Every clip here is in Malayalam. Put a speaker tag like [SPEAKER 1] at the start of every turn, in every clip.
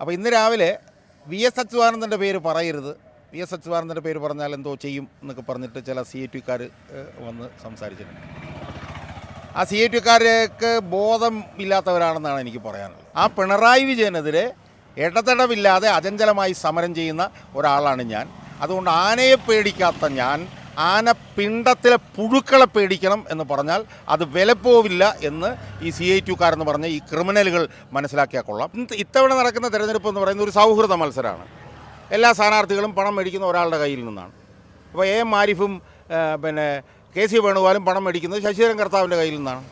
[SPEAKER 1] അപ്പോൾ ഇന്ന് രാവിലെ വി എസ് അച്യുതാനന്ദന്റെ പേര് പറയരുത്. വി എസ് അച്യുതാനന്ദന്റെ പേര് പറഞ്ഞാൽ എന്തോ ചെയ്യും എന്നൊക്കെ പറഞ്ഞിട്ട് ചില സി എ ടിക്കാർ വന്ന് സംസാരിച്ചിട്ടുണ്ട്. ആ സി എ ടിക്കാർക്ക് ബോധം ഇല്ലാത്തവരാണെന്നാണ് എനിക്ക് പറയാനുള്ളത്. ആ പിണറായി വിജയനെതിരെ ഇടതടവില്ലാതെ അചഞ്ചലമായി സമരം ചെയ്യുന്ന ഒരാളാണ് ഞാൻ. അതുകൊണ്ട് ആനയെ പേടിക്കാത്ത ഞാൻ ആന പിണ്ടത്തിലെ പുഴുക്കളെ പേടിക്കണം എന്ന് പറഞ്ഞാൽ അത് വിലപ്പോവില്ല എന്ന് ഈ സി ഐ ടുക്കാരെന്ന് പറഞ്ഞ ഈ ക്രിമിനലുകൾ മനസ്സിലാക്കിയാൽ കൊള്ളാം. ഇത്തവണ നടക്കുന്ന തെരഞ്ഞെടുപ്പ് എന്ന് പറയുന്നത് ഒരു സൗഹൃദ മത്സരമാണ്. എല്ലാ സ്ഥാനാർത്ഥികളും പണം മേടിക്കുന്ന ഒരാളുടെ കയ്യിൽ നിന്നാണ്. അപ്പോൾ എ എം ആരിഫും പിന്നെ കെ സി വേണുഗോപാലും പണം മേടിക്കുന്നത് ശശിധരൻ കർത്താവിന്റെ കയ്യിൽ നിന്നാണ്.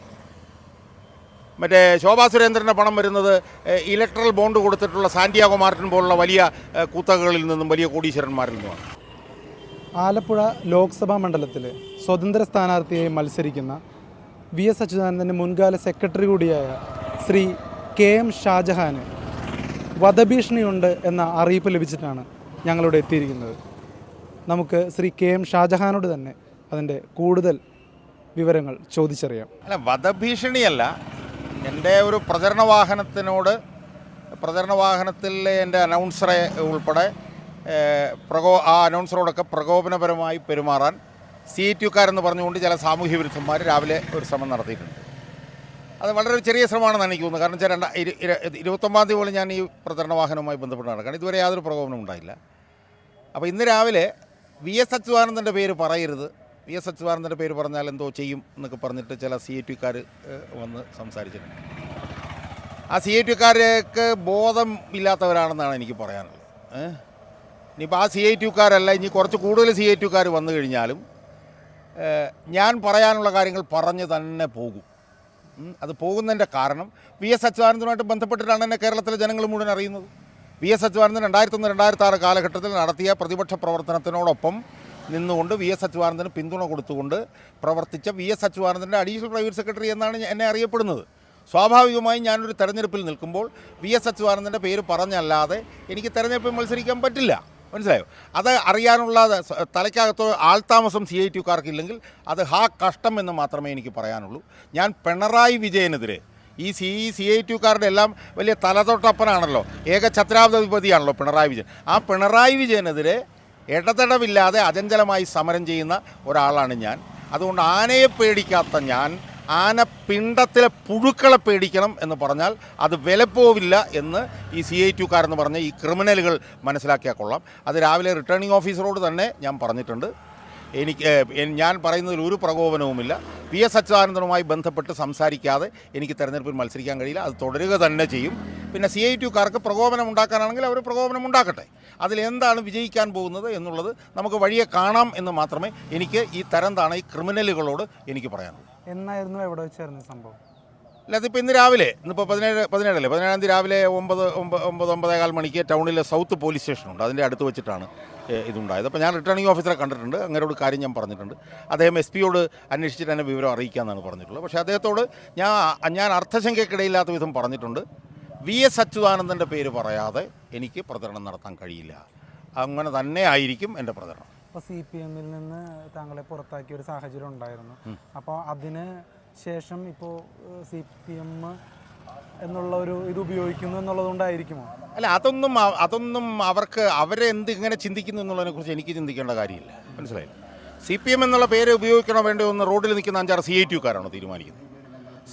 [SPEAKER 1] മറ്റേ ശോഭാ സുരേന്ദ്രന്റെ പണം വരുന്നത് ഇലക്ട്രൽ ബോണ്ട് കൊടുത്തിട്ടുള്ള സാന്റിയാഗോ മാർട്ടിൻ പോലുള്ള വലിയ കൂത്തകളിൽ നിന്നും വലിയ കോടീശ്വരന്മാരിൽ നിന്നുമാണ്.
[SPEAKER 2] ആലപ്പുഴ ലോക്സഭാ മണ്ഡലത്തിൽ സ്വതന്ത്ര സ്ഥാനാർത്ഥിയായി മത്സരിക്കുന്ന വി എസ് അച്യുതാനന്ദന്റെ മുൻകാല സെക്രട്ടറി കൂടിയായ ശ്രീ കെ എം ഷാജഹാന് വധഭീഷണിയുണ്ട് എന്ന അറിയിപ്പ് ലഭിച്ചിട്ടാണ് ഞങ്ങളിവിടെ എത്തിയിരിക്കുന്നത്. നമുക്ക് ശ്രീ കെ എം ഷാജഹാനോട് തന്നെ അതിന്റെ കൂടുതൽ വിവരങ്ങൾ ചോദിച്ചറിയാം.
[SPEAKER 1] അല്ല വധഭീഷണിയല്ല. എന്റെ ഒരു പ്രചരണ വാഹനത്തിനോട് പ്രചരണ വാഹനത്തിലെ എന്റെ അനൗൺസറെ ഉൾപ്പെടെ പ്രകോ ആ അനൗൺസറോടൊക്കെ പ്രകോപനപരമായി പെരുമാറാൻ സി ടി യുക്കാരെന്ന് പറഞ്ഞുകൊണ്ട് ചില സാമൂഹ്യ വിരുദ്ധന്മാർ രാവിലെ ഒരു ശ്രമം നടത്തിയിട്ടുണ്ട്. അത് വളരെ ചെറിയ ശ്രമമാണെന്നാണ് എനിക്ക് തോന്നുന്നത്. കാരണം വെച്ചാൽ രണ്ട ഇരു- ഇരു- ഇരുപത്തൊമ്പതാം തീയതി പോലും ഞാൻ ഈ പ്രചരണ വാഹനവുമായി ബന്ധപ്പെട്ട് നടക്കണം ഇതുവരെ യാതൊരു പ്രകോപനവും ഉണ്ടായില്ല. അപ്പോൾ ഇന്ന് രാവിലെ വി എസ് അച്യുതാനന്ദന്റെ പേര് പറയരുത്. വി എസ് അച്യുതാനന്ദന്റെ പേര് പറഞ്ഞാൽ എന്തോ ചെയ്യും എന്നൊക്കെ പറഞ്ഞിട്ട് ചില സി ഐ ടിക്കാർ വന്ന് സംസാരിച്ചിട്ടുണ്ട്. ആ സി ഐ ടിക്കാർക്ക് ബോധം ഇല്ലാത്തവരാണെന്നാണ് എനിക്ക് പറയാനുള്ളത്. ഏഹ് ഇനിയിപ്പോൾ ആ സി ഐ ടിക്കാരല്ല ഇനി കുറച്ച് കൂടുതൽ സി ഐ ടിക്കാർ വന്നു കഴിഞ്ഞാലും ഞാൻ പറയാനുള്ള കാര്യങ്ങൾ പറഞ്ഞ് തന്നെ പോകും. അത് പോകുന്നതിന്റെ കാരണം വി എസ് അച്യുതാനന്ദനുമായിട്ട് ബന്ധപ്പെട്ടിട്ടാണ് എന്നെ കേരളത്തിലെ ജനങ്ങൾ മുഴുവൻ അറിയുന്നത്. വി എസ് അച്യുതാനന്ദൻ രണ്ടായിരത്തൊന്ന് രണ്ടായിരത്തി ആറ് കാലഘട്ടത്തിൽ നടത്തിയ പ്രതിപക്ഷ പ്രവർത്തനത്തിനോടൊപ്പം നിന്നുകൊണ്ട് വി എസ് അച്യുതാനന്ദന് പിന്തുണ കൊടുത്തുകൊണ്ട് പ്രവർത്തിച്ച വി എസ് അച്യുതാനന്ദന്റെ അഡീഷണൽ പ്രൈവറ്റ് സെക്രട്ടറി എന്നാണ് എന്നെ അറിയപ്പെടുന്നത്. സ്വാഭാവികമായും ഞാനൊരു തെരഞ്ഞെടുപ്പിൽ നിൽക്കുമ്പോൾ വി എസ് അച്യുതാനന്ദന്റെ പേര് പറഞ്ഞല്ലാതെ എനിക്ക് തെരഞ്ഞെടുപ്പിൽ മത്സരിക്കാൻ പറ്റില്ല. മനസ്സിലായോ? അത് അറിയാനുള്ള തലയ്ക്കകത്ത് ആൾതാമസം സി ഐ ടിക്കാർക്കില്ലെങ്കിൽ അത് ഹാ കഷ്ടം എന്ന് മാത്രമേ എനിക്ക് പറയാനുള്ളൂ. ഞാൻ പിണറായി വിജയനെതിരെ ഈ സി സി ഐ ടിക്കാരുടെ എല്ലാം വലിയ തലതൊട്ടപ്പനാണല്ലോ. ഏക ഛത്രാധിപതിയാണല്ലോ പിണറായി വിജയൻ. ആ പിണറായി വിജയനെതിരെ ഇടതടവില്ലാതെ അചഞ്ചലമായി സമരം ചെയ്യുന്ന ഒരാളാണ് ഞാൻ. അതുകൊണ്ട് ആനയെ പേടിക്കാത്ത ഞാൻ ആന പിണ്ടത്തിലെ പുഴുക്കളെ പേടിക്കണം എന്ന് പറഞ്ഞാൽ അത് വിലപ്പോവില്ല എന്ന് ഈ സി ഐ ടുക്കാരെന്ന് പറഞ്ഞ ഈ ക്രിമിനലുകൾ മനസ്സിലാക്കിയാൽ കൊള്ളാം. അത് രാവിലെ റിട്ടേണിംഗ് ഓഫീസറോട് തന്നെ ഞാൻ പറഞ്ഞിട്ടുണ്ട്. എനിക്ക് ഞാൻ പറയുന്നതിൽ ഒരു പ്രകോപനവുമില്ല. പി എസ് അച്യുതാനന്ദനുമായി ബന്ധപ്പെട്ട് സംസാരിക്കാതെ എനിക്ക് തെരഞ്ഞെടുപ്പിൽ മത്സരിക്കാൻ കഴിയില്ല. അത് തുടരുക തന്നെ ചെയ്യും. പിന്നെ സി ഐ ടുക്കാർക്ക് പ്രകോപനം ഉണ്ടാക്കാനാണെങ്കിൽ അവർ പ്രകോപനം ഉണ്ടാക്കട്ടെ. അതിലെന്താണ് വിജയിക്കാൻ പോകുന്നത് എന്നുള്ളത് നമുക്ക് വഴിയെ കാണാം എന്ന് മാത്രമേ എനിക്ക് ഈ തരം താണ ഈ ക്രിമിനലുകളോട് എനിക്ക് പറയാനുള്ളൂ.
[SPEAKER 2] എന്നായിരുന്നു എവിടെ വെച്ചായിരുന്നു സംഭവം?
[SPEAKER 1] അല്ല അതിപ്പോൾ ഇന്ന് രാവിലെ ഇന്നിപ്പോൾ പതിനേഴ് പതിനേഴല്ലേ? പതിനേഴാം തീയതി രാവിലെ ഒമ്പത് ഒമ്പത് ഒമ്പത് ഒമ്പതേകാൽ മണിക്ക് ടൗണിലെ സൗത്ത് പോലീസ് സ്റ്റേഷനുണ്ട്. അതിന്റെ അടുത്ത് വെച്ചിട്ടാണ് ഇതുണ്ടായത്. അപ്പോൾ ഞാൻ റിട്ടേണിംഗ് ഓഫീസറെ കണ്ടിട്ടുണ്ട്. അങ്ങനോട് കാര്യം ഞാൻ പറഞ്ഞിട്ടുണ്ട്. അദ്ദേഹം എസ് പിയോട് അന്വേഷിച്ചിട്ട് എന്നെ വിവരം അറിയിക്കാമെന്നാണ് പറഞ്ഞിട്ടുള്ളത്. പക്ഷേ അദ്ദേഹത്തോട് ഞാൻ ഞാൻ അർത്ഥശങ്കയ്ക്കിടയില്ലാത്ത വിധം പറഞ്ഞിട്ടുണ്ട്. വി എസ് അച്യുതാനന്ദന്റെ പേര് പറയാതെ എനിക്ക് പ്രചരണം നടത്താൻ കഴിയില്ല. അങ്ങനെ തന്നെ ആയിരിക്കും എന്റെ പ്രചരണം.
[SPEAKER 2] അപ്പോൾ സി പി എമ്മിൽ നിന്ന് താങ്കളെ പുറത്താക്കിയ ഒരു സാഹചര്യം ഉണ്ടായിരുന്നു. അപ്പോൾ അതിന് ശേഷം ഇപ്പോൾ സി പി എം എന്നുള്ള ഒരു ഇത് ഉപയോഗിക്കുന്നു എന്നുള്ളതുകൊണ്ടായിരിക്കുമോ
[SPEAKER 1] അല്ല അതൊന്നും അതൊന്നും അവർക്ക് അവരെ എന്ത് ഇങ്ങനെ ചിന്തിക്കുന്നു എന്നുള്ളതിനെ കുറിച്ച് എനിക്ക് ചിന്തിക്കേണ്ട കാര്യമില്ല. മനസ്സിലായി? സി പി എം എന്നുള്ള പേര് ഉപയോഗിക്കണോ വേണ്ടോ എന്ന് റോഡിൽ നിൽക്കുന്ന അഞ്ചാറ് സി ഐ ടിക്കാരാണോ തീരുമാനിക്കുന്നത്.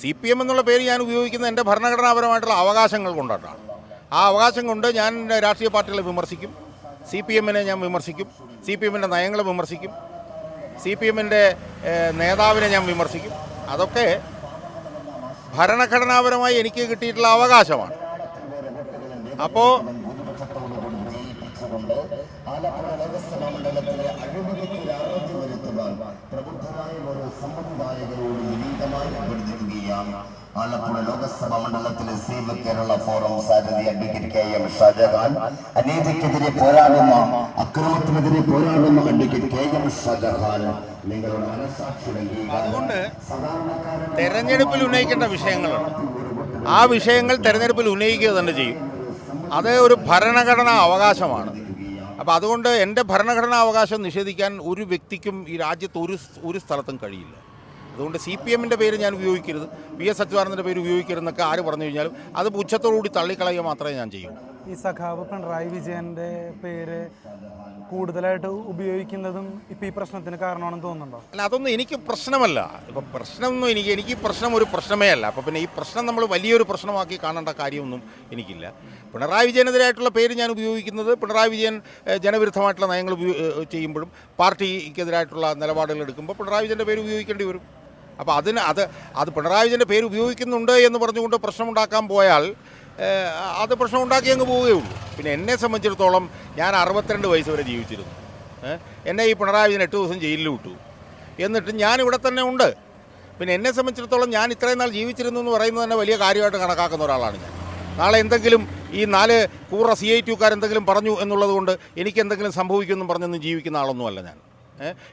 [SPEAKER 1] സി പി എം എന്നുള്ള പേര് ഞാൻ ഉപയോഗിക്കുന്നത് എന്റെ ഭരണഘടനാപരമായിട്ടുള്ള അവകാശങ്ങൾ കൊണ്ടാണ് ആ അവകാശം കൊണ്ട് ഞാൻ രാഷ്ട്രീയ പാർട്ടികളെ വിമർശിക്കും. സി പി എമ്മിനെ ഞാൻ വിമർശിക്കും. സി പി എമ്മിന്റെ നയങ്ങളെ വിമർശിക്കും. സി പി എമ്മിന്റെ നേതാവിനെ ഞാൻ വിമർശിക്കും. അതൊക്കെ ഭരണഘടനാപരമായി എനിക്ക് കിട്ടിയിട്ടുള്ള അവകാശമാണ്. അപ്പോൾ
[SPEAKER 3] ആലപ്പുഴ ലോകസഭാ മണ്ഡലത്തിലെ സേവ് കേരള ഫോറം സാരഥി അഡ്വക്കേറ്റ് കെ എം ഷാജഹാൻ അനീതിക്കെതിരെ പോരാടുന്ന അക്രമത്തിനെതിരെ പോരാടുന്ന അഡ്വക്കേറ്റ് കെ എം ഷാജഹാൻ നിങ്ങളുടെ മനസാക്ഷിയുടെ
[SPEAKER 1] അതുകൊണ്ട് തെരഞ്ഞെടുപ്പിൽ ഉന്നയിക്കേണ്ട വിഷയങ്ങളുണ്ട് ആ വിഷയങ്ങൾ തെരഞ്ഞെടുപ്പിൽ ഉന്നയിക്കുക തന്നെ ചെയ്യും. അത് ഒരു ഭരണഘടനാ അവകാശമാണ്. അപ്പോൾ അതുകൊണ്ട് എന്റെ ഭരണഘടനാ അവകാശം നിഷേധിക്കാൻ ഒരു വ്യക്തിക്കും ഈ രാജ്യത്ത് ഒരു ഒരു സ്ഥലത്തും കഴിയില്ല. അതുകൊണ്ട് സി പി എമ്മിന്റെ പേര് ഞാൻ ഉപയോഗിക്കരുത്. വി എസ് അച്യുതാനന്ദന്റെ പേര് ഉപയോഗിക്കരുതെന്നൊക്കെ ആര് പറഞ്ഞു കഴിഞ്ഞാലും അത് പുച്ഛത്തോടുകൂടി തള്ളിക്കളയുക മാത്രമേ ഞാൻ ചെയ്യൂ.
[SPEAKER 2] ഈ സഖാവ് പിണറായി വിജയന്റെ പേര് കൂടുതലായിട്ട് ഉപയോഗിക്കുന്നതും ഇപ്പം ഈ പ്രശ്നത്തിന് കാരണമാണെന്ന് തോന്നുന്നുണ്ടോ?
[SPEAKER 1] അല്ല അതൊന്നും എനിക്ക് പ്രശ്നമല്ല. ഇപ്പം പ്രശ്നമൊന്നും എനിക്ക് എനിക്ക് പ്രശ്നം ഒരു പ്രശ്നമേ അല്ല. അപ്പോൾ പിന്നെ ഈ പ്രശ്നം നമ്മൾ വലിയൊരു പ്രശ്നമാക്കി കാണേണ്ട കാര്യമൊന്നും എനിക്കില്ല. പിണറായി വിജയനെതിരായിട്ടുള്ള പേര് ഞാൻ ഉപയോഗിക്കുന്നത് പിണറായി വിജയൻ ജനവിരുദ്ധമായിട്ടുള്ള നയങ്ങൾ ചെയ്യുമ്പോഴും പാർട്ടിക്കെതിരായിട്ടുള്ള നിലപാടുകൾ എടുക്കുമ്പോൾ പിണറായി വിജയന്റെ പേര് ഉപയോഗിക്കേണ്ടി വരും. അപ്പോൾ അതിന് അത് അത് പിണറായി വിജയന്റെ പേര് ഉപയോഗിക്കുന്നുണ്ട് എന്ന് പറഞ്ഞുകൊണ്ട് പ്രശ്നമുണ്ടാക്കാൻ പോയാൽ അത് പ്രശ്നം ഉണ്ടാക്കി അങ്ങ് പോവുകയുള്ളൂ പിന്നെ എന്നെ സംബന്ധിച്ചിടത്തോളം ഞാൻ അറുപത്തിരണ്ട് വയസ്സ് വരെ ജീവിച്ചിരുന്നു. എന്നെ ഈ പിണറായി വിജയൻ എട്ട് ദിവസം ജയിലിൽ വിട്ടു. എന്നിട്ട് ഞാൻ ഇവിടെ തന്നെ ഉണ്ട്. പിന്നെ എന്നെ സംബന്ധിച്ചിടത്തോളം ഞാൻ ഇത്രയും നാൾ ജീവിച്ചിരുന്നു എന്ന് പറയുന്നത് തന്നെ വലിയ കാര്യമായിട്ട് കണക്കാക്കുന്ന ഒരാളാണ് ഞാൻ. നാളെ എന്തെങ്കിലും ഈ നാല് കൂറ സി ഐ ടിക്കാരെന്തെങ്കിലും പറഞ്ഞു എന്നുള്ളത് കൊണ്ട് എനിക്ക് എന്തെങ്കിലും സംഭവിക്കുമെന്നും പറഞ്ഞൊന്നും ജീവിക്കുന്ന ആളൊന്നുമല്ല ഞാൻ?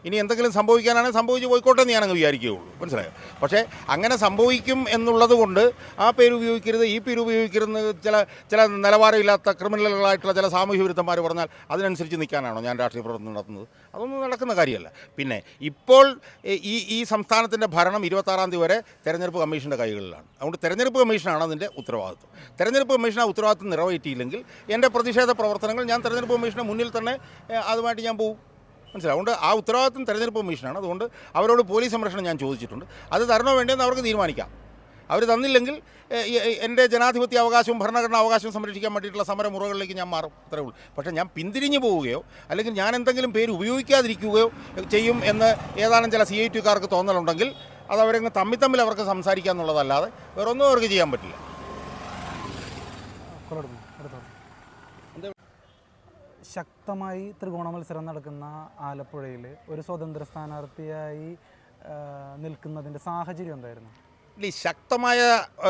[SPEAKER 1] ഇനി എന്തെങ്കിലും സംഭവിക്കാനാണെങ്കിൽ സംഭവിച്ച് പോയിക്കോട്ടെ എന്ന് ഞാനങ്ങ് വിചാരിക്കുകയുള്ളൂ. മനസ്സിലായോ? പക്ഷേ അങ്ങനെ സംഭവിക്കും എന്നുള്ളത് കൊണ്ട് ആ പേര് ഉപയോഗിക്കരുത് ഈ പേര് ഉപയോഗിക്കരുത് ചില ചില നിലവാരമില്ലാത്ത ക്രിമിനലുകളായിട്ടുള്ള ചില സാമൂഹ്യ വിരുദ്ധന്മാർ പറഞ്ഞാൽ അതിനനുസരിച്ച് നിൽക്കാനാണോ ഞാൻ രാഷ്ട്രീയ പ്രവർത്തനം നടത്തുന്നത്? അതൊന്നും നടക്കുന്ന കാര്യമല്ല. പിന്നെ ഇപ്പോൾ ഈ ഈ സംസ്ഥാനത്തിന്റെ ഭരണം ഇരുപത്താറാം തീയതി വരെ തെരഞ്ഞെടുപ്പ് കമ്മീഷന്റെ കൈകളിലാണ്. അതുകൊണ്ട് തെരഞ്ഞെടുപ്പ് കമ്മീഷനാണ് അതിന്റെ ഉത്തരവാദിത്വം. തെരഞ്ഞെടുപ്പ് കമ്മീഷൻ ആ ഉത്തരവാദിത്വം നിറവേറ്റിയില്ലെങ്കിൽ എന്റെ പ്രതിഷേധ പ്രവർത്തനങ്ങൾ ഞാൻ തെരഞ്ഞെടുപ്പ് കമ്മീഷന് മുന്നിൽ തന്നെ അതുമായിട്ട് ഞാൻ പോകും മനസ്സിലാവും അതുകൊണ്ട് ആ ഉത്തരവാദിത്വം തെരഞ്ഞെടുപ്പ് കമ്മീഷനാണ്. അതുകൊണ്ട് അവരോട് പോലീസ് സംരക്ഷണം ഞാൻ ചോദിച്ചിട്ടുണ്ട്. അത് തരണോ വേണ്ടതെന്ന് അവർക്ക് തീരുമാനിക്കാം. അവർ തന്നില്ലെങ്കിൽ എന്റെ ജനാധിപത്യ അവകാശവും ഭരണഘടനാ അവകാശവും സംരക്ഷിക്കാൻ വേണ്ടിയിട്ടുള്ള സമരമുറകളിലേക്ക് ഞാൻ മാറും. അത്രേ ഉള്ളൂ. പക്ഷേ ഞാൻ പിന്തിരിഞ്ഞു പോവുകയോ അല്ലെങ്കിൽ ഞാൻ എന്തെങ്കിലും പേര് ഉപയോഗിക്കാതിരിക്കുകയോ ചെയ്യും എന്ന് ഏതാനും ചില സി ഐ ടിക്കാർക്ക് തോന്നലുണ്ടെങ്കിൽ അത് അവരങ്ങ് തമ്മിൽ തമ്മിൽ അവർക്ക് സംസാരിക്കുക എന്നുള്ളതല്ലാതെ വേറെ ഒന്നും അവർക്ക് ചെയ്യാൻ പറ്റില്ല.
[SPEAKER 2] ശക്തമായി ത്രികോണ മത്സരം നടക്കുന്ന ആലപ്പുഴയിൽ ഒരു സ്വതന്ത്ര സ്ഥാനാർത്ഥിയായി നിൽക്കുന്നതിന്റെ സാഹചര്യം എന്തായിരുന്നു?
[SPEAKER 1] ഈ ശക്തമായ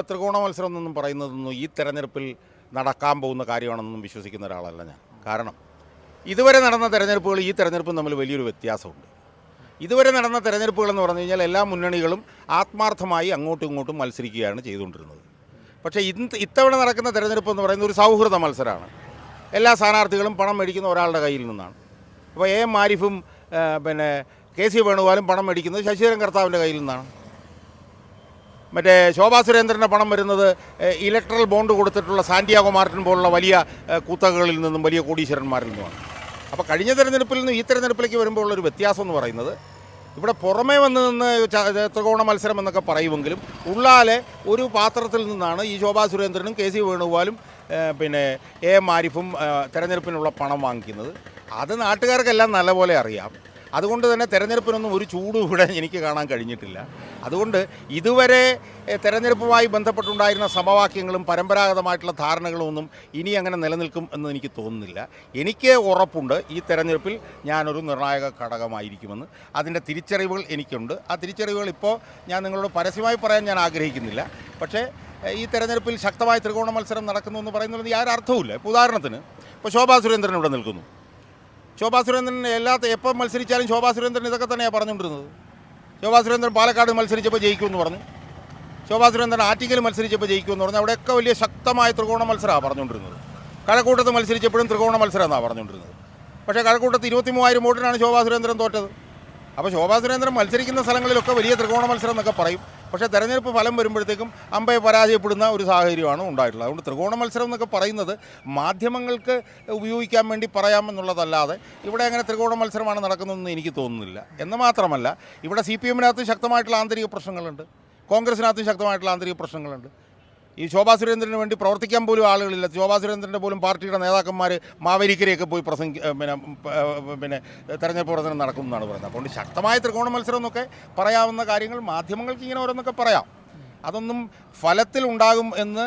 [SPEAKER 1] ത്രികോണ മത്സരം എന്നൊന്നും പറയുന്നതൊന്നും ഈ തെരഞ്ഞെടുപ്പിൽ നടക്കാൻ പോകുന്ന കാര്യമാണെന്നൊന്നും വിശ്വസിക്കുന്ന ഒരാളല്ല ഞാൻ. കാരണം ഇതുവരെ നടന്ന തെരഞ്ഞെടുപ്പുകൾ ഈ തെരഞ്ഞെടുപ്പും തമ്മിൽ വലിയൊരു വ്യത്യാസമുണ്ട്. ഇതുവരെ നടന്ന തെരഞ്ഞെടുപ്പുകൾ എന്ന് പറഞ്ഞു കഴിഞ്ഞാൽ എല്ലാ മുന്നണികളും ആത്മാർത്ഥമായി അങ്ങോട്ടും ഇങ്ങോട്ടും മത്സരിക്കുകയാണ് ചെയ്തുകൊണ്ടിരുന്നത്. പക്ഷേ ഇന്ന് ഇത്തവണ നടക്കുന്ന തെരഞ്ഞെടുപ്പ് എന്ന് പറയുന്നത് ഒരു സൗഹൃദ മത്സരമാണ്. എല്ലാ സ്ഥാനാർത്ഥികളും പണം മേടിക്കുന്ന ഒരാളുടെ കയ്യിൽ നിന്നാണ്. അപ്പോൾ എ എം ആരിഫും പിന്നെ കെ സി വേണുഗോപാലും പണം മേടിക്കുന്നത് ശശിധരൻ കർത്താവിന്റെ കയ്യിൽ നിന്നാണ്. മറ്റേ ശോഭാ സുരേന്ദ്രന്റെ പണം വരുന്നത് ഇലക്ട്രൽ ബോണ്ട് കൊടുത്തിട്ടുള്ള സാന്റിയാഗോ മാർട്ടിൻ പോലുള്ള വലിയ കൂത്തകകളിൽ നിന്നും വലിയ കോടീശ്വരന്മാരിൽ നിന്നുമാണ്. അപ്പോൾ കഴിഞ്ഞ തെരഞ്ഞെടുപ്പിൽ നിന്ന് ഈ തെരഞ്ഞെടുപ്പിലേക്ക് വരുമ്പോൾ ഉള്ളൊരു വ്യത്യാസം എന്ന് പറയുന്നത് ഇവിടെ പുറമേ വന്ന് നിന്ന് ത്രികോണ മത്സരം എന്നൊക്കെ പറയുമെങ്കിലും ഉള്ളാലെ ഒരു പാത്രത്തിൽ നിന്നാണ് ഈ ശോഭാ സുരേന്ദ്രനും കെ സി വേണുഗോപാലും പിന്നെ എ മാരിഫും തെരഞ്ഞെടുപ്പിനുള്ള പണം വാങ്ങിക്കുന്നത്. അത് നാട്ടുകാർക്കെല്ലാം നല്ലപോലെ അറിയാം. അതുകൊണ്ട് തന്നെ തെരഞ്ഞെടുപ്പിനൊന്നും ഒരു ചൂടും ഇവിടെ എനിക്ക് കാണാൻ കഴിഞ്ഞിട്ടില്ല. അതുകൊണ്ട് ഇതുവരെ തെരഞ്ഞെടുപ്പുമായി ബന്ധപ്പെട്ടുണ്ടായിരുന്ന സമവാക്യങ്ങളും പരമ്പരാഗതമായിട്ടുള്ള ധാരണകളും ഒന്നും ഇനി അങ്ങനെ നിലനിൽക്കും എന്ന് എനിക്ക് തോന്നുന്നില്ല. എനിക്ക് ഉറപ്പുണ്ട് ഈ തെരഞ്ഞെടുപ്പിൽ ഞാനൊരു നിർണായക ഘടകമായിരിക്കുമെന്ന്. അതിന്റെ തിരിച്ചറിവുകൾ എനിക്കുണ്ട്. ആ തിരിച്ചറിവുകൾ ഇപ്പോൾ ഞാൻ നിങ്ങളോട് പരസ്യമായി പറയാൻ ഞാൻ ആഗ്രഹിക്കുന്നില്ല. പക്ഷേ ഈ തെരഞ്ഞെടുപ്പിൽ ശക്തമായ ത്രികോണ മത്സരം നടക്കുന്നു എന്ന് പറയുന്നത് യാതൊരു അർത്ഥവുമില്ല. ഇപ്പോൾ ഉദാഹരണത്തിന് ഇപ്പോൾ ശോഭാ സുരേന്ദ്രൻ ഇവിടെ നിൽക്കുന്നു. ശോഭാ സുരേന്ദ്രൻ എല്ലാ എപ്പം മത്സരിച്ചാലും ശോഭാ സുരേന്ദ്രൻ ഇതൊക്കെ തന്നെയാണ് പറഞ്ഞുകൊണ്ടിരുന്നത്. ശോഭാ സുരേന്ദ്രൻ പാലക്കാട് മത്സരിച്ചപ്പോൾ ജയിക്കുമെന്ന് പറഞ്ഞു. ശോഭാ സുരേന്ദ്രൻ ആറ്റിങ്ങൽ മത്സരിച്ചപ്പോൾ ജയിക്കുമെന്ന് പറഞ്ഞു. അവിടെയൊക്കെ വലിയ ശക്തമായ ത്രികോണ മത്സരമാണ് പറഞ്ഞുകൊണ്ടിരുന്നത്. കഴക്കൂട്ടത്ത് മത്സരിച്ചപ്പോഴും ത്രികോണ മത്സരം എന്നാണ് പറഞ്ഞുകൊണ്ടിരുന്നത്. പക്ഷേ കഴക്കൂട്ടത്ത് ഇരുപത്തി മൂവായിരം വോട്ടിനാണ് ശോഭാ സുരേന്ദ്രൻ തോറ്റത്. അപ്പോൾ ശോഭാ സുരേന്ദ്രൻ മത്സരിക്കുന്ന സ്ഥലങ്ങളിലൊക്കെ വലിയ ത്രികോണ മത്സരം എന്നൊക്കെ പറയും. പക്ഷേ തെരഞ്ഞെടുപ്പ് ഫലം വരുമ്പോഴത്തേക്കും അമ്പയെ പരാജയപ്പെടുന്ന ഒരു സാഹചര്യമാണ് ഉണ്ടായിട്ടുള്ളത്. അതുകൊണ്ട് ത്രികോണ മത്സരം എന്നൊക്കെ പറയുന്നത് മാധ്യമങ്ങൾക്ക് ഉപയോഗിക്കാൻ വേണ്ടി പറയാമെന്നുള്ളതല്ലാതെ ഇവിടെ അങ്ങനെ ത്രികോണ മത്സരമാണ് നടക്കുന്നതെന്ന് എനിക്ക് തോന്നുന്നില്ല. എന്ന് മാത്രമല്ല ഇവിടെ സി പി എമ്മിനകത്ത് ശക്തമായിട്ടുള്ള ആന്തരിക പ്രശ്നങ്ങളുണ്ട്. കോൺഗ്രസിനകത്തും ശക്തമായിട്ടുള്ള ആന്തരിക പ്രശ്നങ്ങളുണ്ട്. ഈ ശോഭാ സുരേന്ദ്രന് വേണ്ടി പ്രവർത്തിക്കാൻ പോലും ആളുകളില്ല. ശോഭാ സുരേന്ദ്രന്റെ പോലും പാർട്ടിയുടെ നേതാക്കന്മാർ മാവേലിക്കരയൊക്കെ പോയി പ്രസംഗി പിന്നെ പിന്നെ തെരഞ്ഞെടുപ്പ് പ്രവർത്തനം എന്നാണ് പറയുന്നത്. അതുകൊണ്ട് ശക്തമായ ത്രികോണ മത്സരം എന്നൊക്കെ പറയാവുന്ന കാര്യങ്ങൾ മാധ്യമങ്ങൾക്ക് ഇങ്ങനെ ഓരോന്നൊക്കെ പറയാം. അതൊന്നും ഫലത്തിൽ ഉണ്ടാകും എന്ന്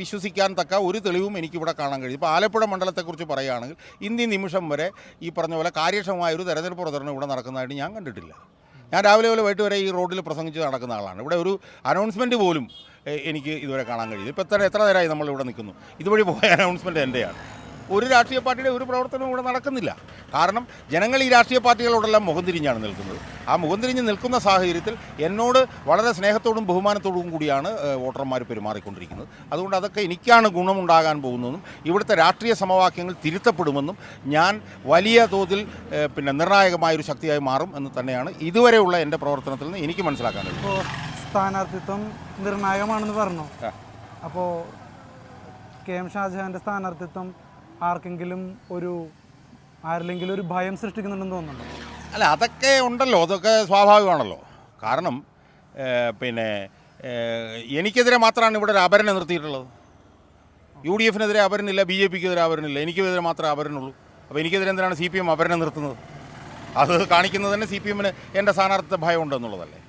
[SPEAKER 1] വിശ്വസിക്കാൻ തക്ക ഒരു തെളിവും എനിക്കിവിടെ കാണാൻ കഴിയും. ഇപ്പോൾ ആലപ്പുഴ മണ്ഡലത്തെക്കുറിച്ച് പറയുകയാണെങ്കിൽ ഇന്ത്യ നിമിഷം വരെ ഈ പറഞ്ഞ പോലെ കാര്യക്ഷമമായ ഒരു തെരഞ്ഞെടുപ്പ് പ്രചരണം ഇവിടെ നടക്കുന്നതായിട്ട് ഞാൻ കണ്ടിട്ടില്ല. ഞാൻ രാവിലെ പോലെ വൈകിട്ട് വരെ ഈ റോഡിൽ പ്രസംഗിച്ച് നടക്കുന്ന ആളാണ്. ഇവിടെ ഒരു അനൗൺസ്മെന്റ് പോലും എനിക്ക് ഇതുവരെ കാണാൻ കഴിയും ഇപ്പോൾ എത്ര എത്ര നേരമായി നമ്മൾ ഇവിടെ നിൽക്കുന്നു? ഇതുവഴി പോയ അനൗൺസ്മെന്റ് എന്റെയാണ് ഒരു രാഷ്ട്രീയ പാർട്ടിയുടെ ഒരു പ്രവർത്തനവും ഇവിടെ നടക്കുന്നില്ല. കാരണം ജനങ്ങൾ ഈ രാഷ്ട്രീയ പാർട്ടികളോടെല്ലാം മുഖം തിരിഞ്ഞാണ് നിൽക്കുന്നത്. ആ മുഖം തിരിഞ്ഞ് നിൽക്കുന്ന സാഹചര്യത്തിൽ എന്നോട് വളരെ സ്നേഹത്തോടും ബഹുമാനത്തോടും കൂടിയാണ് വോട്ടർമാർ പെരുമാറിക്കൊണ്ടിരിക്കുന്നത്. അതുകൊണ്ട് അതൊക്കെ എനിക്കാണ് ഗുണമുണ്ടാകാൻ പോകുന്നതെന്നും ഇവിടുത്തെ രാഷ്ട്രീയ സമവാക്യങ്ങൾ തിരുത്തപ്പെടുമെന്നും ഞാൻ വലിയ തോതിൽ പിന്നെ നിർണായകമായൊരു ശക്തിയായി മാറും എന്ന് തന്നെയാണ് ഇതുവരെയുള്ള എന്റെ പ്രവർത്തനത്തിൽ നിന്ന് എനിക്ക് മനസ്സിലാക്കാൻ കഴിയും
[SPEAKER 2] സ്ഥാനാർത്ഥിത്വം നിർണായകമാണെന്ന് പറഞ്ഞു.
[SPEAKER 1] അപ്പോ
[SPEAKER 2] അപ്പോൾ കെ എം ഷാജഹാന്റെ സ്ഥാനാർത്ഥിത്വം ആർക്കെങ്കിലും ഒരു ആരിലെങ്കിലും ഒരു ഭയം സൃഷ്ടിക്കുന്നുണ്ടെന്ന് തോന്നുന്നുണ്ടോ?
[SPEAKER 1] അല്ല അതൊക്കെ ഉണ്ടല്ലോ. അതൊക്കെ സ്വാഭാവികമാണല്ലോ. കാരണം പിന്നെ എനിക്കെതിരെ മാത്രമാണ് ഇവിടെ ഒരു അപരനെ നിർത്തിയിട്ടുള്ളത്. യു ഡി എഫിനെതിരെ അപരനില്ല ബി ജെ പിക്കെതിരെ അപരനില്ല. എനിക്കെതിരെ മാത്രമേ അപരനുള്ളൂ. അപ്പോൾ എനിക്കെതിരെ എന്തിനാണ് സി പി എം അപരനെ നിർത്തുന്നത്? അത് കാണിക്കുന്നത് തന്നെ സി പി എമ്മിന് എന്റെ സ്ഥാനാർത്ഥിത്വ ഭയം ഉണ്ടെന്നുള്ളതല്ലേ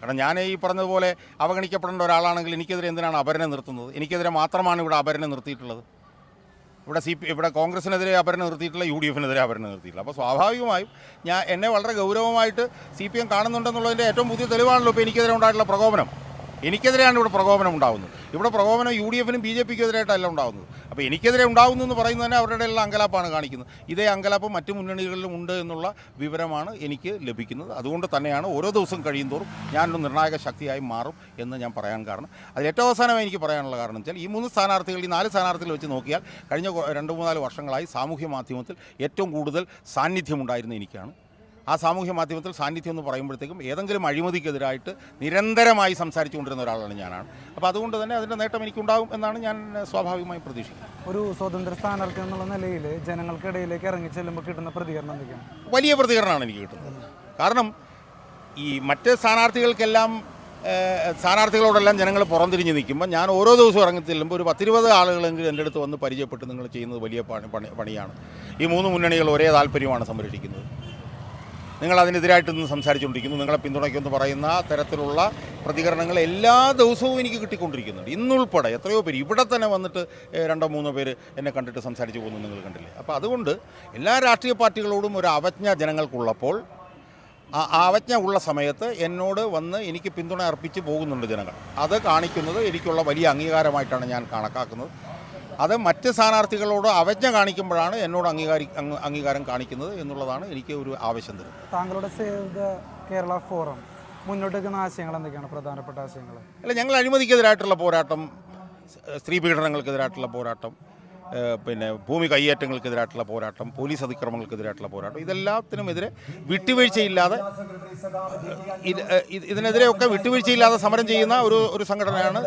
[SPEAKER 1] കാരണം ഞാൻ ഈ പറഞ്ഞതുപോലെ അവഗണിക്കപ്പെടേണ്ട ഒരാളാണെങ്കിൽ എനിക്കെതിരെ എന്തിനാണ് അപരനെ നിർത്തുന്നത്? എനിക്കെതിരെ മാത്രമാണ് ഇവിടെ അപരനെ നിർത്തിയിട്ടുള്ളത്. ഇവിടെ സി പി ഇവിടെ കോൺഗ്രസിനെതിരെ അപരനെ നിർത്തിയിട്ടില്ല യു ഡി എഫിനെതിരെ അപരനെ നിർത്തിയിട്ടില്ല അപ്പോൾ സ്വാഭാവികമായും ഞാൻ എന്നെ വളരെ ഗൗരവമായിട്ട് സി പി എം കാണുന്നുണ്ടെന്നുള്ളതിന്റെ ഏറ്റവും പുതിയ തെളിവാണല്ലോ ഇപ്പോൾ എനിക്കെതിരെ ഉണ്ടായിട്ടുള്ള പ്രകോപനം. എനിക്കെതിരെയാണ് ഇവിടെ പ്രകോപനം ഉണ്ടാകുന്നത് ഇവിടെ പ്രകോപനം യു ഡി എഫിനും ബി ജെ പിക്കും എതിരായിട്ടല്ല ഉണ്ടാകുന്നത് അപ്പോൾ എനിക്കെതിരെ ഉണ്ടാകുന്നു എന്ന് പറയുന്നത് തന്നെ അവരുടെ എല്ലാം അങ്കലാപ്പാണ് കാണിക്കുന്നത്. ഇതേ അങ്കലാപ്പ് മറ്റു മുന്നണികളിലും ഉണ്ട് എന്നുള്ള വിവരമാണ് എനിക്ക് ലഭിക്കുന്നത്. അതുകൊണ്ട് തന്നെയാണ് ഓരോ ദിവസം കഴിയുന്തോറും ഞാനൊരു നിർണായക ശക്തിയായി മാറും എന്ന് ഞാൻ പറയാൻ കാരണം. അതിൽ ഏറ്റവും അവസാനമായി എനിക്ക് പറയാനുള്ള കാരണം വെച്ചാൽ ഈ മൂന്ന് സ്ഥാനാർത്ഥികൾ ഈ നാല് സ്ഥാനാർത്ഥികൾ വെച്ച് നോക്കിയാൽ കഴിഞ്ഞ രണ്ട് മൂന്നാൽ വർഷങ്ങളായി സാമൂഹ്യ മാധ്യമത്തിൽ ഏറ്റവും കൂടുതൽ സാന്നിധ്യമുണ്ടായിരുന്ന എനിക്കാണ് ആ സാമൂഹ്യ മാധ്യമത്തിൽ സാന്നിധ്യം എന്ന് പറയുമ്പോഴത്തേക്കും ഏതെങ്കിലും അഴിമതിക്കെതിരായിട്ട് നിരന്തരമായി സംസാരിച്ചുകൊണ്ടിരുന്ന ഒരാളാണ് ഞാനാണ്. അപ്പോൾ അതുകൊണ്ട് തന്നെ അതിന്റെ നേട്ടം എനിക്കുണ്ടാകും എന്നാണ് ഞാൻ സ്വാഭാവികമായി പ്രതീക്ഷിക്കുന്നത്.
[SPEAKER 2] ഒരു സ്വതന്ത്ര സ്ഥാനാർത്ഥി എന്നുള്ള നിലയിൽ ജനങ്ങൾക്കിടയിലേക്ക് ഇറങ്ങി ചെല്ലുമ്പോൾ കിട്ടുന്ന പ്രതികരണം എന്തൊക്കെയാണ്?
[SPEAKER 1] വലിയ പ്രതികരണമാണ് എനിക്ക് കിട്ടുന്നത്. കാരണം ഈ മറ്റ് സ്ഥാനാർത്ഥികൾക്കെല്ലാം സ്ഥാനാർത്ഥികളോടെല്ലാം ജനങ്ങൾ പുറംതിരിഞ്ഞ് നിൽക്കുമ്പോൾ ഞാൻ ഓരോ ദിവസവും ഇറങ്ങി ചെല്ലുമ്പോൾ ഒരു പത്തിരുപത് ആളുകളെങ്കിലും എന്റെ അടുത്ത് വന്ന് പരിചയപ്പെട്ട് നിങ്ങൾ ചെയ്യുന്നത് വലിയ പണി പണിയാണ്. ഈ മൂന്ന് മുന്നണികൾ ഒരേ താല്പര്യമാണ് സംരക്ഷിക്കുന്നത്. നിങ്ങൾ അതിനെതിരായിട്ട് നിന്ന് സംസാരിച്ചുകൊണ്ടിരിക്കുന്നു. നിങ്ങളെ പിന്തുണയ്ക്കുമെന്ന് പറയുന്ന തരത്തിലുള്ള പ്രതികരണങ്ങൾ എല്ലാ ദിവസവും എനിക്ക് കിട്ടിക്കൊണ്ടിരിക്കുന്നുണ്ട്. ഇന്നുൾപ്പെടെ എത്രയോ പേര് ഇവിടെ തന്നെ വന്നിട്ട് രണ്ടോ മൂന്നോ പേര് എന്നെ കണ്ടിട്ട് സംസാരിച്ചു പോകുന്നു നിങ്ങൾ കണ്ടില്ലേ? അപ്പോൾ അതുകൊണ്ട് എല്ലാ രാഷ്ട്രീയ പാർട്ടികളോടും ഒരു അവജ്ഞ ജനങ്ങൾക്കുള്ളപ്പോൾ ആ അവജ്ഞ ഉള്ള സമയത്ത് എന്നോട് വന്ന് എനിക്ക് പിന്തുണ അർപ്പിച്ച് പോകുന്നുണ്ട് ജനങ്ങൾ. അത് കാണിക്കുന്നത് എനിക്കുള്ള വലിയ അംഗീകാരമായിട്ടാണ് ഞാൻ കണക്കാക്കുന്നത്. അത് മറ്റ് സ്ഥാനാർത്ഥികളോട് അവജ്ഞ കാണിക്കുമ്പോഴാണ് എന്നോട് അംഗീകാരി അംഗീകാരം കാണിക്കുന്നത് എന്നുള്ളതാണ് എനിക്ക് ഒരു ആവശ്യം തരുന്നത്.
[SPEAKER 2] താങ്കളുടെ സേവ് ദ കേരള ഫോറം മുന്നോട്ട് വെക്കുന്ന ആശയങ്ങൾ എന്തൊക്കെയാണ്? പ്രധാനപ്പെട്ട ആശയങ്ങൾ.
[SPEAKER 1] അല്ല ഞങ്ങൾ അഴിമതിക്കെതിരായിട്ടുള്ള പോരാട്ടം സ്ത്രീ പീഡനങ്ങൾക്കെതിരായിട്ടുള്ള പോരാട്ടം പിന്നെ ഭൂമി കയ്യേറ്റങ്ങൾക്കെതിരായിട്ടുള്ള പോരാട്ടം പോലീസ് അതിക്രമങ്ങൾക്കെതിരായിട്ടുള്ള പോരാട്ടം ഇതെല്ലാത്തിനുമെതിരെ വിട്ടുവീഴ്ചയില്ലാതെ ഇത് ഇതിനെതിരെയൊക്കെ വിട്ടുവീഴ്ചയില്ലാതെ സമരം ചെയ്യുന്ന ഒരു ഒരു സംഘടനയാണ്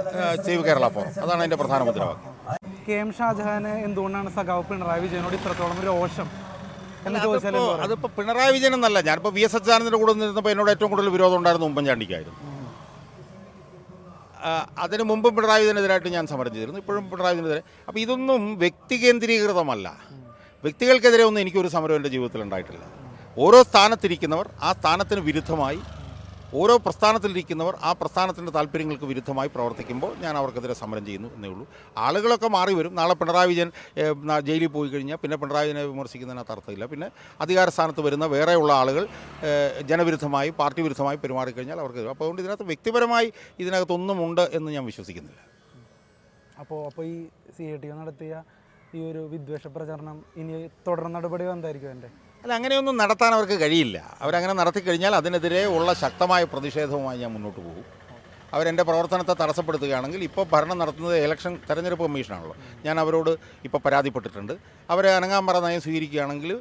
[SPEAKER 1] സേവ് കേരള ഫോറം. അതാണ് അതിന്റെ പ്രധാന മുദ്രാവാക്യം.
[SPEAKER 2] കെ എം ഷാജഹാന് എന്തുകൊണ്ടാണ് സഖാവ് പിണറായി വിജയനോട് ഇത്രത്തോളം രോഷം എന്ന് ചോദിച്ചാൽ
[SPEAKER 1] അതിപ്പോൾ അതിപ്പോൾ പിണറായി വിജയൻ എന്നല്ല ഞാനിപ്പോൾ വി എസ് അച്യുതാനന്ദന്റെ കൂടെ നിന്നപ്പോൾ എന്നോട് ഏറ്റവും കൂടുതൽ വിരോധം ഉണ്ടായിരുന്നു ഉമ്മൻചാണ്ടിക്കായിരുന്നു. അതിന് മുമ്പും പിണറായി വിജയനെതിരായിട്ട് ഞാൻ സമരം ചെയ്തിരുന്നു ഇപ്പോഴും പിണറായി വിജയനെതിരെ. അപ്പോൾ ഇതൊന്നും വ്യക്തി കേന്ദ്രീകൃതമല്ല വ്യക്തികൾക്കെതിരെ ഒന്നും എനിക്കൊരു സമരം എന്റെ ജീവിതത്തിൽ ഉണ്ടായിട്ടില്ല. ഓരോ സ്ഥാനത്തിരിക്കുന്നവർ ആ സ്ഥാനത്തിന് വിരുദ്ധമായി ഓരോ പ്രസ്ഥാനത്തിലിരിക്കുന്നവർ ആ പ്രസ്ഥാനത്തിന്റെ താല്പര്യങ്ങൾക്ക് വിരുദ്ധമായി പ്രവർത്തിക്കുമ്പോൾ ഞാൻ അവർക്കെതിരെ സമരം ചെയ്യുന്നു എന്നേ ഉള്ളൂ. ആളുകളൊക്കെ മാറി വരും. നാളെ പിണറായി വിജയൻ ജയിലിൽ പോയി കഴിഞ്ഞാൽ പിന്നെ പിണറായി വിജയനെ വിമർശിക്കുന്നതിനകത്ത് അർത്ഥമില്ല. പിന്നെ അധികാര സ്ഥാനത്ത് വരുന്ന വേറെയുള്ള ആളുകൾ ജനവിരുദ്ധമായി പാർട്ടി വിരുദ്ധമായി പെരുമാറിക്കഴിഞ്ഞാൽ അവർക്ക് അപ്പോൾ അതുകൊണ്ട് ഇതിനകത്ത് വ്യക്തിപരമായി ഇതിനകത്തൊന്നും ഉണ്ട് എന്ന് ഞാൻ വിശ്വസിക്കുന്നില്ല.
[SPEAKER 2] അപ്പോൾ അപ്പോൾ ഈ സി എ ടി നടത്തിയ ഈ ഒരു വിദ്വേഷ പ്രചരണം ഇനി തുടർ നടപടി എന്തായിരിക്കും എന്റെ
[SPEAKER 1] അല്ല അങ്ങനെയൊന്നും നടത്താൻ അവർക്ക് കഴിയില്ല. അവരങ്ങനെ നടത്തിക്കഴിഞ്ഞാൽ അതിനെതിരെ ഉള്ള ശക്തമായ പ്രതിഷേധവുമായി ഞാൻ മുന്നോട്ട് പോകും. അവരെന്റെ പ്രവർത്തനത്തെ തടസ്സപ്പെടുത്തുകയാണെങ്കിൽ ഇപ്പോൾ ഭരണം നടത്തുന്നത് ഇലക്ഷൻ തെരഞ്ഞെടുപ്പ് കമ്മീഷനാണല്ലോ. ഞാൻ അവരോട് ഇപ്പോൾ പരാതിപ്പെട്ടിട്ടുണ്ട്. അവരെ അനങ്ങാമറ നയം സ്വീകരിക്കുകയാണെങ്കിൽ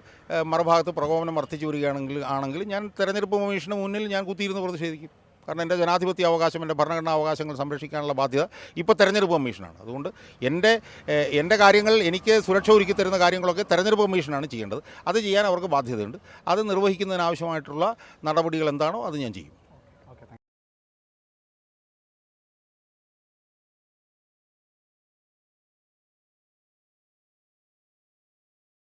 [SPEAKER 1] മറുഭാഗത്ത് പ്രകോപനം വർദ്ധിച്ചു വരികയാണെങ്കിൽ ആണെങ്കിൽ ഞാൻ തെരഞ്ഞെടുപ്പ് കമ്മീഷന് മുന്നിൽ ഞാൻ കുത്തിയിരുന്ന് പ്രതിഷേധിക്കും. കാരണം എന്റെ ജനാധിപത്യ അവകാശം എന്റെ ഭരണഘടനാ അവകാശങ്ങൾ സംരക്ഷിക്കാനുള്ള ബാധ്യത ഇപ്പോൾ തെരഞ്ഞെടുപ്പ് കമ്മീഷനാണ്. അതുകൊണ്ട് എന്റെ എന്റെ കാര്യങ്ങൾ എനിക്ക് സുരക്ഷ ഒരുക്കി തരുന്ന കാര്യങ്ങളൊക്കെ തെരഞ്ഞെടുപ്പ് കമ്മീഷനാണ് ചെയ്യേണ്ടത്. അത് ചെയ്യാൻ അവർക്ക് ബാധ്യതയുണ്ട്. അത് നിർവഹിക്കുന്നതിനാവശ്യമായിട്ടുള്ള നടപടികൾ എന്താണോ അത് ഞാൻ ചെയ്യും.